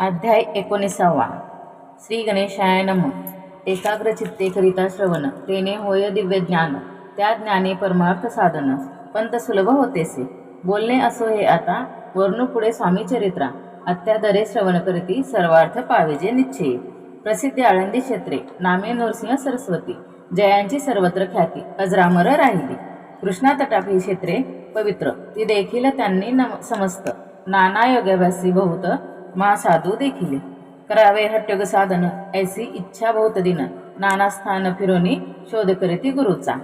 अध्याय एकोणीसावा. श्री गणेशाय नम. एकाग्रचित्ते करिता श्रवण. तेने होय दिव्य ज्ञान. त्या ज्ञाने परमार्थ साधन. पंत सुलभ होतेसे बोलणे असो हे आता. वर्णू पुढे स्वामी चरित्रा. अत्यादरे श्रवण करीती. सर्वार्थ पावेजे निश्चयी प्रसिद्ध आळंदी क्षेत्रे. नामे नरसिंह सरस्वती. जयांची सर्वत्र ख्याती. अजरामर राहिली. कृष्णा तटापी क्षेत्रे पवित्र. ती देखील त्यांनी नम समस्त. नाना योगाभ्यासी बहुत महासाधू देखिले. करावे हट्टग साधन ऐसी इच्छा बहुत दिन. नाना स्थान फिरोनी शोध करीती गुरुचा.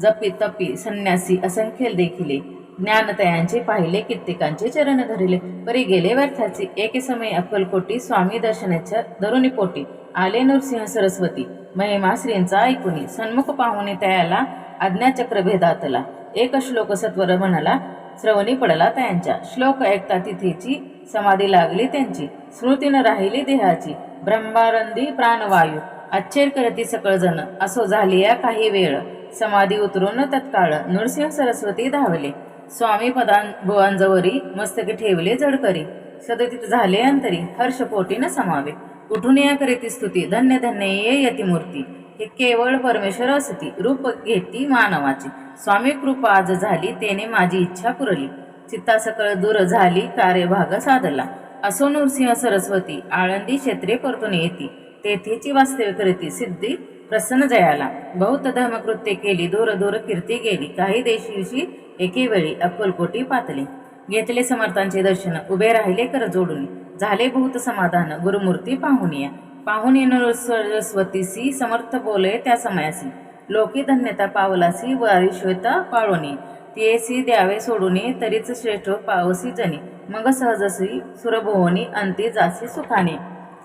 जपी तपी संन्यासी असंख्य देखिले. ज्ञानतयांचे पाहिले कित्येकांचे चरण धरिले. परी गेले व्यर्थाची एके समय अक्कलकोटी स्वामी दर्शनाच्या धरुणी पोटी. आले नृसिंह सरस्वती. महिमा श्रींचा ऐकुनी. सन्मुख पाहुणे तयाला आज्ञाचक्र भेदातला एक श्लोक सत्वर म्हणाला श्रवणी पडला त्यांच्या. श्लोक ऐकता तिथेची समाधी लागली त्यांची. स्मृतीनं राहिली देहाची. ब्रह्मारंदी प्राणवायू. आश्चर्य करती सकळजण असो झाली या काही वेळ. समाधी उतरून तत्काळ नृसिंह सरस्वती धावले. स्वामी पदां भुवांजवरी मस्तकी ठेवले जडकरी. सदतीत झाले अंतरी. हर्षपोटीनं समावे. उठून या करीती स्तुती? धन्य धन्य ये यती मूर्ती हे केवळ परमेश्वर असती रूप घेती मानवाची. स्वामी कृपा आज झाली तेने माझी इच्छा पुरली. चित्ता सकळ दूर झाली कार्यभाग साधला. असो नृसिंह सरस्वती आळंदी क्षेत्रे परतून येती. तेथेची वास्तव्य करीती सिद्धी प्रसन्न जयाला. बहुत धर्मकृत्य केली दूर दूर कीर्ती गेली. काही देशीशी एके वेळी अक्कलकोटी पातली. घेतले समर्थांचे दर्शन उभे राहिले कर जोडून. झाले बहुत समाधान गुरुमूर्ती पाहुनिया पाहुणी सरस्वतीसी समर्थ बोले त्या समयासी. लोकी धन्यता पावलासी वारी श्वेता पाळोनी. तियेसी द्यावे सोडूनी तरीच श्रेष्ठ पावसी जनी. मग सहजसी सुरभोवनी अंती जासी सुखाने.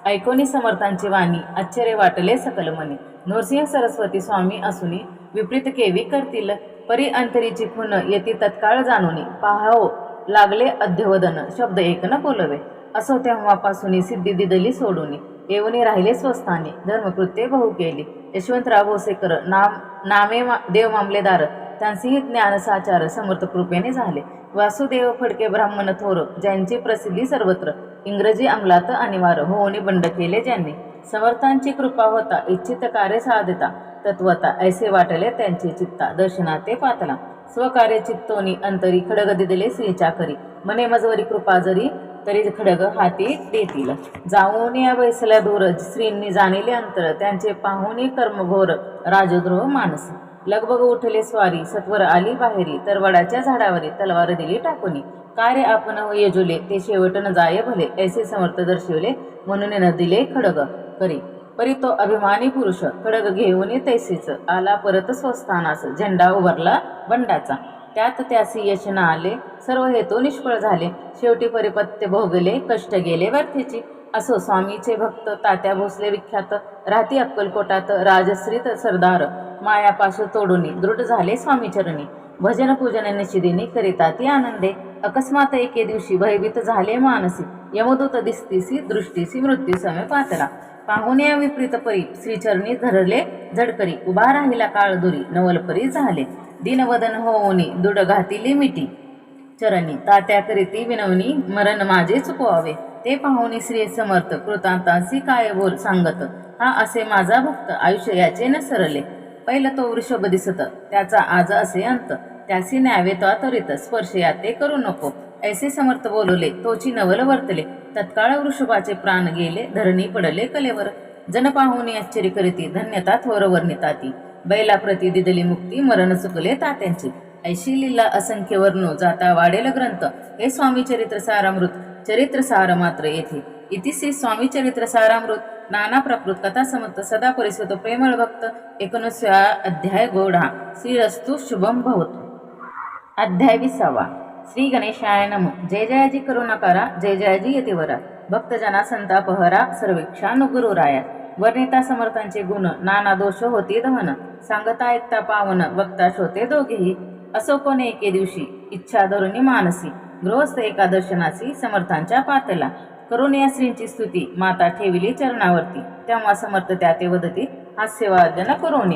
ऐकोनी समर्थांची वाणी आश्चर्य वाटले सकल मनी. नृसिंह सरस्वती स्वामी असूनी विपरीत केवी करतील? परी अंतरीची खुन येती तत्काळ जाणूनी. पाहाओ लागले अध्यवदन शब्द एक न बोलवे. असो तेव्हापासून सिद्धी दिदली सोडूनी. येऊनी राहिले स्वस्थाने. धर्मकृत्ये बहु केले. यशवंतराव भोसेकर नाम नामे मा देव मामलेदार त्यांचेही ज्ञान साचार समर्थ कृपेने झाले. वासुदेव फडके ब्राह्मण थोर ज्यांची प्रसिद्धी सर्वत्र इंग्रजी अंमलात अनिवार्य होऊन बंड केले ज्यांनी. समर्थांची कृपा होता इच्छित कार्य साधता तत्वता ऐसे वाटले त्यांचे चित्ता दर्शना ते पातला स्वकार्य चित्तोनी अंतरी खडग दिले श्रीचाकरी मने मजवरी कृपा जरी तरी खडग हाती देतील. जाऊन या बैसल्या दूर श्रींनी जाणिले अंतर त्यांचे पाहुणे कर्मघोर राजद्रोह माणस. लगबग उठले स्वारी सत्वर आली बाहेरी तर वडाच्या झाडावरी तलवार दिली टाकूनी. कार्य आपण हो यजुले? ते शेवट न जाय भले ऐसे समर्थ दर्शवले म्हणून न दिले खडग. करी. परी तो अभिमानी पुरुष खडग घेऊन तैसेच आला परत स्वस्थानास झेंडा उभारला बंडाचा. त्यात त्यासी यश न आले सर्व हेतू निष्फळ झाले. शेवटी परिपत्य भोगले कष्ट गेले व्यर्थेची. असो स्वामीचे भक्त तात्या भोसले विख्यात. राहती अक्कलकोटात राजश्रीत सरदार. मायापाश तोडून दृढ झाले स्वामीचरणी. भजन पूजन निशिदिनी करिता ती आनंदे. अकस्मात एके दिवशी भयभीत झाले मानसी. यमदूत दिसतीसी दृष्टीसी मृत्यू समय पातला पाहुण्या विपरीत परी श्रीचरणी धरले झडकरी उभा राहिला काळ दुरी नवलपरी झाले. दिनवदन होऊनी दुड घातिली मिटी चरणी तात्या करीती विनवणी मरण माझे चुकवावे. ते पाहुणी श्री समर्थ कृतांतांसी काय बोल सांगत हा असे माझा भक्त आयुष्य याचे न सरले. पहिला तो वृषभ दिसत त्याचा आज असे अंत. त्यासी न्यावे तो त्वरित स्पर्श या ते करू नको. ऐसे समर्थ बोलवले तोची नवल वर्तले. तत्काळ वृषभाचे प्राण गेले धरणी पडले कलेवर. जन पाहुणी आश्चर्य करीती धन्यता थोर वर्णिताती बैलाप्रती दिदली मुक्ती मरण चुकले तात्यांची. ऐशी लीला असंख्य वर्णो जाता वाढेल ग्रंथ. हे स्वामी चरित्र सारामृत चरित्र सार मात्र येथे. इतिश्री स्वामी चरित्र सारामृत नाना प्रकृत कथा समर्थ सदा परिस्वत प्रेमळ भक्त एकोणीसव्या अध्याय गोढा. श्रीरस्तु शुभम भवतो. अध्याय विसावा. श्री गणेशाय नम. जय जयाजी नकारा जय जयाजी यतिवरा. भक्तजना संतापहरा सर्वेक्षा नुगुरुराया वर्णिता समर्थांचे गुण नाना दोष होती दहन सांगता ऐकता पावन वक्ता श्रोते दोघेही. असो पण एके दिवशी इच्छा धरुणी मानसी. गृहस्थ एका दर्शनाची समर्थांच्या पातला. करून या श्रींची स्तुती माता ठेविली चरणावरती. तेव्हा समर्थ त्या ते वदती हास्यवादन करून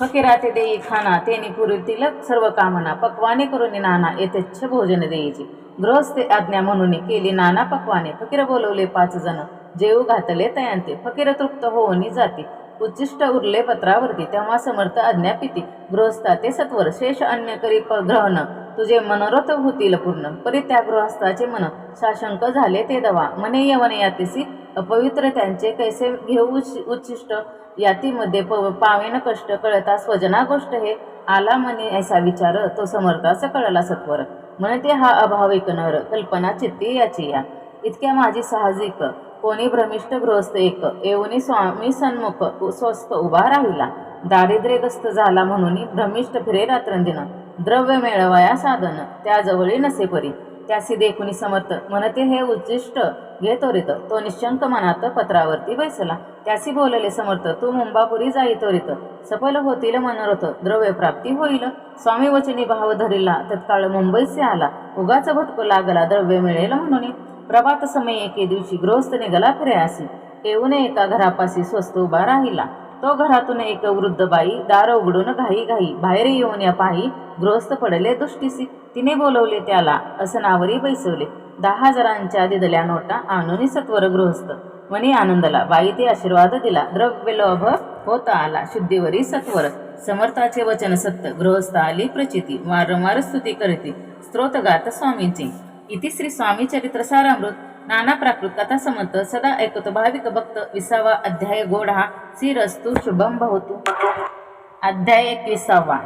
फकीरा ते देई खाना तेने पुरीतील सर्व कामना पक्वाने करून नाना यथेच्छ भोजन देईची गृहस्थे आज्ञा म्हणून केली नाना पक्वाने फकीर बोलवले पाच जण. जेऊ घातले तयांते फकीर तृप्त होऊन जाती. उच्चिष्ट उरले पत्रावरती तेव्हा समर्थ आज्ञा पिती. गृहस्था ते सत्वर शेष अन्य करी ग्रहण. तुझे मनोरथ होतील पूर्ण. परी त्या गृहस्थाचे मन. साशंक झाले ते दवा. मने यवने यातीसी. अपवित्र त्यांचे कैसे घेऊ उच्च- उच्चिष्ट? यातीमध्ये प पावेन कष्ट. कळता स्वजना गोष्ट हे. आला मने ऐसा विचार. तो समर्थास कळला सत्वर. म्हणते हा अभाव एक नर कल्पना चित्ती याची या. इतक्या माझी साहजिक. कोणी भ्रमिष्ट गृहस्थ एक. येऊनी स्वामी सन्मुख स्वस्थ उभा राहिला. दारिद्र्यग्रस्त झाला म्हणून भ्रमिष्ट फिरे रात्रंदिन. द्रव्य मेळवाया साधन त्याजवळी नसे परी. त्यासी देखुनी समर्थ म्हणते हे उच्चिष्ट घेतो रित. तो निशंक मनात पत्रावरती बैसला. त्यासी बोलले समर्थ तू मुंबापुरी जाई रित. सफल होतील मनोरथ द्रव्य प्राप्ती होईल. स्वामी वचनी भाव धरिला तत्काळ मुंबईचे आला. उगाच भटको लागला द्रव्य मिळेल म्हणून. प्रभात समय एके दिवशी गृहस्थ निघाला फिरयासी. येऊन एका घरापाशी स्वस्त उभा राहिला. तो घरातून एक वृद्ध बाई दार उघडून घाई घाई बाहेर येऊन या पाही गृहस्थ पडले दुष्टीसी. तिने बोलवले त्याला असं नावरी बैसवले. दहा हजारांच्या दिदल्या नोटा आणून सत्वर गृहस्थ. मनी आनंदला बाई ते आशीर्वाद दिला. द्रव्य लोभ होता आला. शुद्धीवरी सत्वर. समर्थाचे वचन सत्य. गृहस्थ आली प्रचिती. वारंवार स्तुती करते. स्तोत्रगात स्वामींची. इति श्री स्वामी चरित्र सारामृत. नाना प्राकृत कथा समंत सदा ऐकतो भाविक भक्त विसावा. अध्याय गोड. हा श्रीरस्तु शुभम भवतु. अध्याय एकविसावा.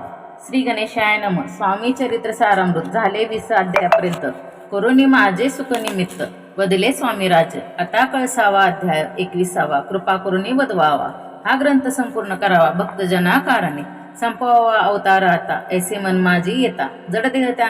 श्री गणेशाय नम. स्वामी चरित्र सारामृत. झाले वीस अध्यायापर्यंत. करुणी माझे सुखनिमित्त वदले बदले स्वामी राज आता कळसावा अध्याय एकविसावा. कृपा करुणी वदवावा. हा ग्रंथ संपूर्ण करावा. भक्तजना कारणे संपवावा अवतार आता. ऐसे मन माझी येता. जडदेह त्या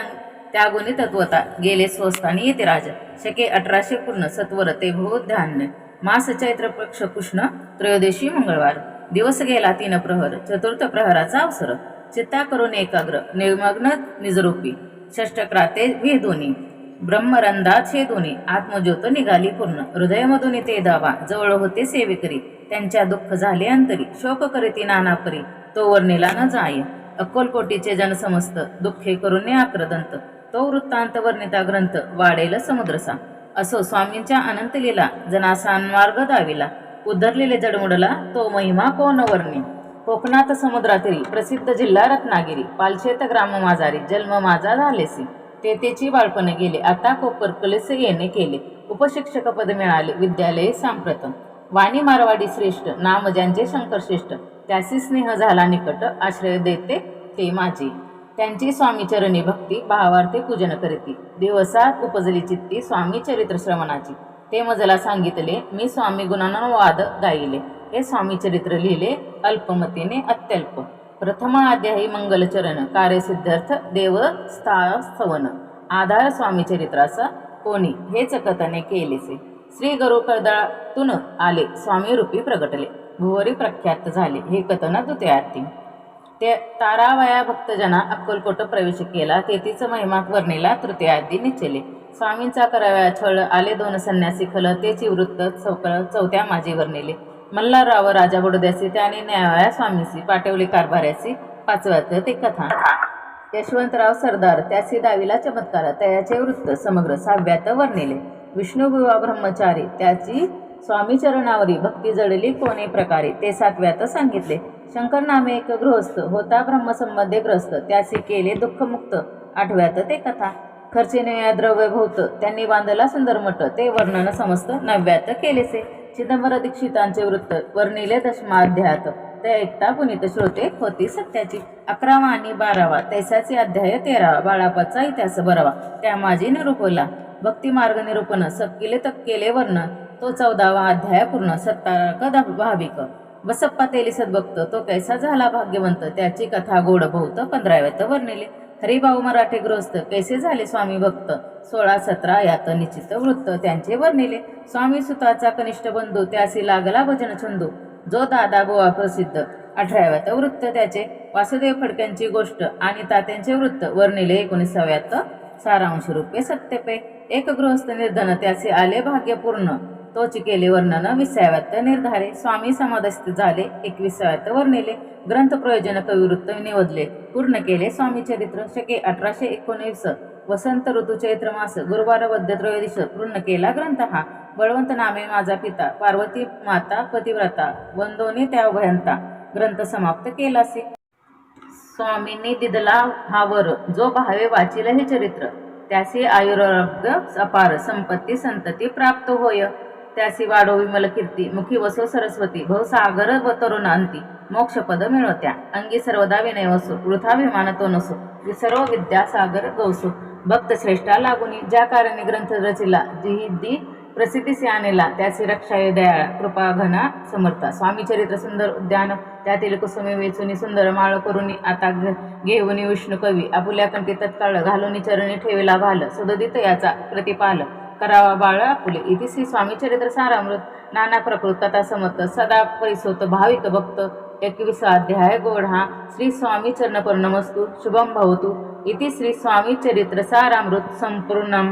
त्यागुनी तत्वता. गेले स्वस्थानी येते राज. शके अठराशे पूर्ण सत्वर ते भूत धान्य. मास चैत्र पक्ष कृष्ण त्रयोदशी मंगळवार. दिवस गेला तीन प्रहर. चतुर्थ प्रहराचा अवसर. चित्ता करून एकाग्र. निर्मग्न निजरूपी. षष्टक्राते भेदोनी ब्रह्मरंदात छेदोनी आत्मज्योत निघाली पूर्ण. हृदयमधून ते दावा. जवळ होते सेवेकरी. त्यांच्या दुःख झाले अंतरी. शोक करीती नाना परी तो वर्णिला न जाय. अक्कलकोटीचे जन समस्त दुःखे करून आक्रदंत. तो वृत्तांत वर्णिता ग्रंथ वाढेल समुद्रसा. असो स्वामींच्या अनंत लीला जनासांमार्ग दाविला. उद्धरलेले जडमुडला तो महिमा कोण वर्णी कोकणात समुद्रातील प्रसिद्ध जिल्हा रत्नागिरी पालशेत ग्राम माझारी जन्म माझा झालेसी. तेथेची बाळपणे गेले आता कोपर कलेस येणे केले. उपशिक्षक पद मिळाले विद्यालये सांप्रतम वाणी मारवाडी श्रेष्ठ नाम ज्यांचे शंकर श्रेष्ठ त्यासी स्नेह झाला निकट आश्रय देते ते माझे. त्यांची स्वामी चरणी भक्ती भावार्थे पूजन करीती. दिवसात उपजली चित्ती स्वामी चरित्र श्रवणाची. ते मजला सांगितले मी स्वामी गुणानुवाद गायिले. हे स्वामी चरित्र लिहिले अल्पमतीने अत्यल्प. प्रथम अध्यायी मंगलचरण कार्यसिद्धार्थ देव स्थावन आधार स्वामी चरित्राचा कोणी हेच कथने केलेसे. श्री गरुकर्दळातून आले स्वामी रूपी प्रगटले. भुवरी प्रख्यात झाले हे कथन द्वितीयार्थी ते तारावया भक्तजना अक्कलकोट प्रवेश केला. तेथीच महिमात वर्णिला तृतीयादी निचले. स्वामींचा कराव्या छळ आले दोन संन्यासी खल तेची वृत्त चौक चौथ्या माझी वर्णिले. मल्हारराव राजा बडोद्यासी त्याने न्यायालया स्वामीसी पाठवले कारभाऱ्यासी पाचव्यात ते कथा. यशवंतराव सरदार त्यासी दाविला चमत्कार तयाचे वृत्त समग्र सहाव्यात वर्णिले. विष्णुबुवा ब्रह्मचारी त्याची स्वामी चरणावरी भक्ती जडली कोणी प्रकारे ते सातव्यात सांगितले. शंकर नामे एक गृहस्थ होता ब्रह्मसंबंधे ग्रस्त. त्याचे केले दुःखमुक्त आठव्यात ते कथा. खर्चिने या द्रव्य भोवत त्यांनी बांधला सुंदर मठ. ते वर्णन समस्त नव्यात केलेसे. चिदंबर दीक्षितांचे वृत्त वर्णिले दशमाध्यायात ते ऐकता पुनीत श्रोते होती सत्याची. अकरावा आणि बारावा तैसाचे अध्याय तेरावा बाळापाचा इतिहास बरावा. त्या माझी निरूपला. भक्ती मार्ग निरूपण तक तक्केले वर्ण. तो चौदावा अध्याय पूर्ण सत्तारक भाविक. बसप्पा तेलिसत सद्भक्त तो कैसा झाला भाग्यवंत? त्याची कथा गोड बहुत पंधराव्यात वर्णिले. हरिभाऊ मराठे गृहस्थ कैसे झाले स्वामी भक्त? सोळा सतरा यात निश्चित वृत्त त्यांचे वर्णिले. स्वामी सुताचा कनिष्ठ बंधू त्यासी लागला भजन छंदू. जो दादा गोवा प्रसिद्ध. अठराव्यात वृत्त त्याचे. वासुदेव फडक्यांची गोष्ट आणि तात्यांचे वृत्त वर्णिले एकोणीसाव्यात सारांश रूपे सत्यपे एक गृहस्थ निर्धन त्याचे आले भाग्यपूर्ण. तोच केले वर्णन विसाव्यात निर्धारे. स्वामी समाधस्थ झाले एकविसाव्यात वर्णिले ग्रंथ प्रयोजन कविवृत्त निवडले पूर्ण केले स्वामी चरित्र. शके अठराशे एकोणीस वसंत ऋतू चैत्र मास. गुरुवार वद्य त्रयोदश. पूर्ण केला ग्रंथ हा. बळवंत नामे माझा पिता. पार्वती माता पतिव्रता. वंदोनी त्या उभयंता. ग्रंथ समाप्त केला असे स्वामींनी दिदला हा वर जो भावे वाचिल हे चरित्र. त्याचे आयुरारोग्य अपार संपत्ती संतती प्राप्त होय. त्यासी वाढो विमल कीर्ती मुखी वसो सरस्वती भवसागर व तरुण अंती मोक्षपद मिळवत्या अंगी सर्वदा विनय असो वृथाभिमान तो नसो. सर्व विद्या सागर गौसो. भक्त श्रेष्ठा लागुनी ज्या कारणे ग्रंथ रचिला जिहिद्दी प्रसिद्धीसी आणला त्याची रक्षा ये दयाळा कृपा घना समर्था. स्वामी चरित्र सुंदर उद्यान त्यातील कुसुमी वेचुनी सुंदर माळ करुनी आता घ- घेऊनी विष्णू कवी. आपुल्या कंठी तत्काळ घालूनी चरणी ठेविला भाल सुददित याचा प्रतिपाल. करावा बाळ. आपुले इति श्री स्वामी चरित्र सारामृत नाना प्रकृत कथा समर्थ सदा परिसोत भाविक भक्त एकविसा अध्याय गोड हा. श्री स्वामी चरणपर शुभम भवतु. इति श्री स्वामी चरित्र सारामृत संपूर्णम.